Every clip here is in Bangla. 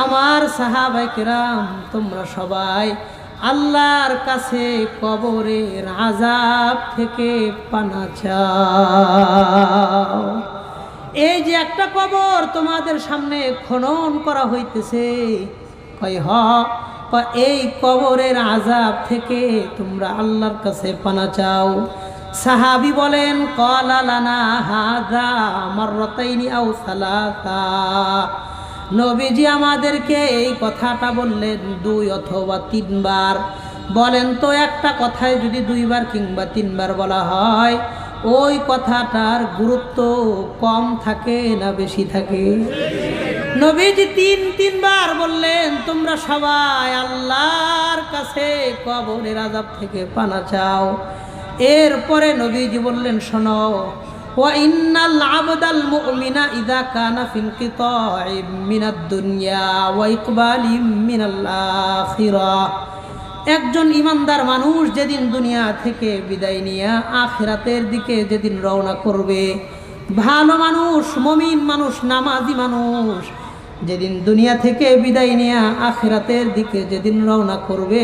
আমার সাহাবাইকেরাম তোমরা সবাই আল্লাহর কাছে কবরের আজাব থেকে পানা চাও। এই যে একটা কবর তোমাদের সামনে খনন করা হইতেছে, কয় হ এই কবরের আজাব থেকে তোমরা আল্লাহর কাছে পানা চাও। সাহাবি বলেন, কলা লানা হাদা মাররাতাইনি আও সালাসা নবীজি আমাদেরকে এই কথাটা বললেন দুই অথবা তিনবার। বলেন তো একটা কথায় যদি দুইবার কিংবা তিনবার বলা হয়, ওই কথাটার গুরুত্ব কম থাকে না বেশি থাকে? নবীজি তিন, তিনবার বললেন, তোমরা সবাই আল্লাহর কাছে কবরের আজাব থেকে পানা চাও। এরপরে নবীজি বললেন, শোনো وإن العبد المؤمن إذا كان في انقطاع من الدنيا وإقبال من الآخرة একজন ইমানদার মানুষ যেদিন দুনিয়া থেকে বিদায় নিয়ে আখিরাতের দিকে যেদিন রওনা করবে ভালো মানুষ মমিন মানুষ নামাজি মানুষ যেদিন দুনিয়া থেকে বিদায় নিয়ে আখিরাতের দিকে যেদিন রওনা করবে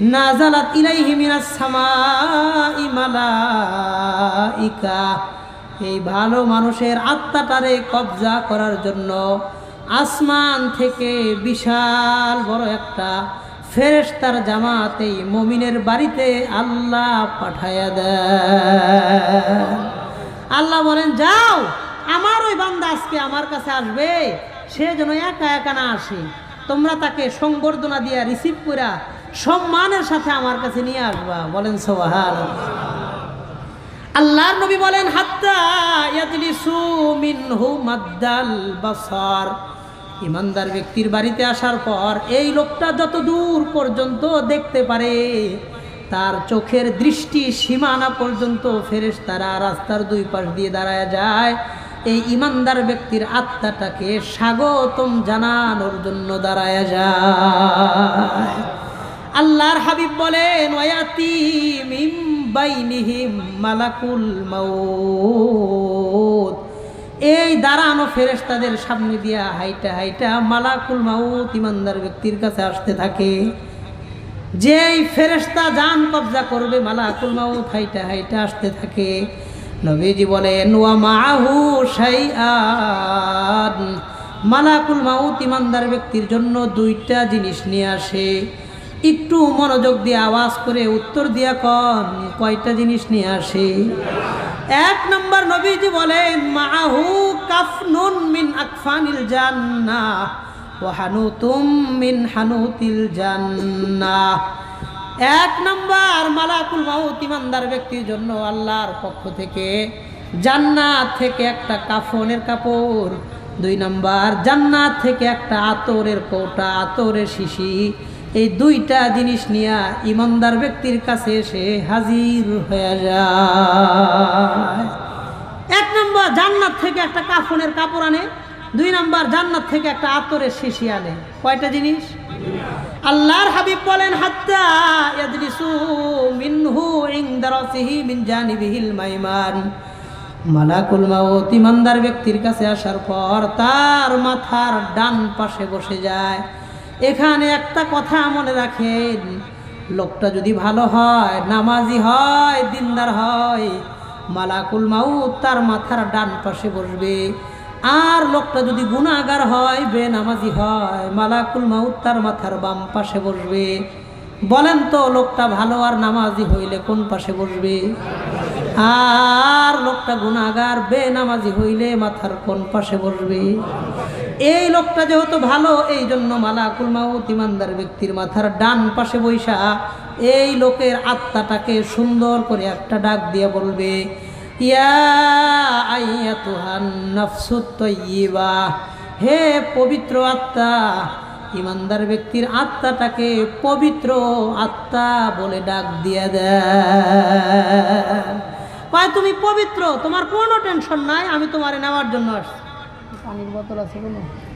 নাজালাত ইলাইহি মিনাস সামাই মালাইকা। এই ভালো মানুষের আত্মাটারে কবজা করার জন্য আসমান থেকে বিশাল বড় একটা ফেরেশতার জামাত মমিনের বাড়িতে আল্লাহ পাঠায়া দেয় আল্লাহ বলেন, যাও, আমার ওই বান্দা আজকে আমার কাছে আসবে, সে যেন একা একা না আসে। তোমরা তাকে সংবর্ধনা দিয়া রিসিভ করা সম্মানের সাথে আমার কাছে নিয়ে আসবা। বলেন সোহার আল্লাহর নবী বলেন, হাত্তা মাদ্দাল বাসার। ইমানদার ব্যক্তির বাড়িতে আসার পর এই লোকটা যত দূর পর্যন্ত দেখতে পারে, তার চোখের দৃষ্টি সীমানা পর্যন্ত ফেরেশ তারা রাস্তার দুই পাশ দিয়ে দাঁড়ায় যায়। এই ইমানদার ব্যক্তির আত্মাটাকে স্বাগতম জানানোর জন্য দাঁড়ায় যায়। আল্লাহর হাবিব বলেন মিম মালাকুল এই দাঁড়ানো ফেরেশতাদের সামনে দিয়া হাইটা হাইটা মালাকুল মাউত ইমানদার ব্যক্তির কাছে আসতে থাকে। যেই ফেরেশতা জান কবজা করবে, মালাকুল মাউত হাইটা হাইটা আসতে থাকে। নবীজি বলেন, ওয়া মাহু শাইআন। মালাকুল মাউত ইমানদার ব্যক্তির জন্য দুইটা জিনিস নিয়ে আসে। একটু মনোযোগ দিয়ে আওয়াজ করে উত্তর দিয়া কন, কয়টা জিনিস নিয়ে আসে? এক নম্বর নবীজি বলেন মাহু কাফনুন মিন আকফানিল জান্নাহ, ওয়া হানুতুম মিন হানুতিল জান্নাহ। এক নম্বর মালাকুল মাউত, ইমানদার ব্যক্তির জন্য আল্লাহর পক্ষ থেকে জান্নাত থেকে একটা কাফনের কাপড়। দুই নম্বর, জান্নাত থেকে একটা আতরের কৌটা, আতরের শিশি। এই দুইটা জিনিস নিয়ে ইমানদার ব্যক্তির কাছে এসে হাজির হয়ে যায়। এক নম্বর, জান্নাত থেকে একটা কাফনের কাপড় আনে। দুই নম্বর, জান্নাত থেকে একটা আতরের শিশি আনে। কয়টা জিনিস? আল্লাহর হাবিব বলেন, হাত্তা ইয়াদরিসু মিনহু মিন মাইমান। মালাকুল মাউত, ইমানদার ব্যক্তির কাছে আসার পর তার মাথার ডান পাশে বসে যায়। এখানে একটা কথা মনে রাখেন, লোকটা যদি ভালো হয়, নামাজি হয়, দিনদার হয়, মালাকুল মাউত তার মাথার ডান পাশে বসবে। আর লোকটা যদি গুণাগার হয়, বেনামাজি হয়, মালাকুল মাউত তার মাথার বাম পাশে বসবে। বলেন তো, লোকটা ভালো আর নামাজি হইলে কোন পাশে বসবে? আর লোকটা গুণাগার বেনামাজি হইলে মাথার কোন পাশে বসবে? এই লোকটা যেহেতু ভালো এই জন্য মালাকুল মাউত ইমানদার ব্যক্তির মাথার ডান পাশে বৈশা এই লোকের আত্মাটাকে সুন্দর করে একটা ডাক দিয়ে বলবে, ইয়া হে পবিত্র আত্মা, ইমানদার ব্যক্তির আত্মাটাকে পবিত্র আত্মা বলে ডাক দিয়ে দেয় তুমি পবিত্র, তোমার কোনো টেনশন নাই, আমি তোমারে নেওয়ার জন্য আসছি। পানির বোতল আছে কোনো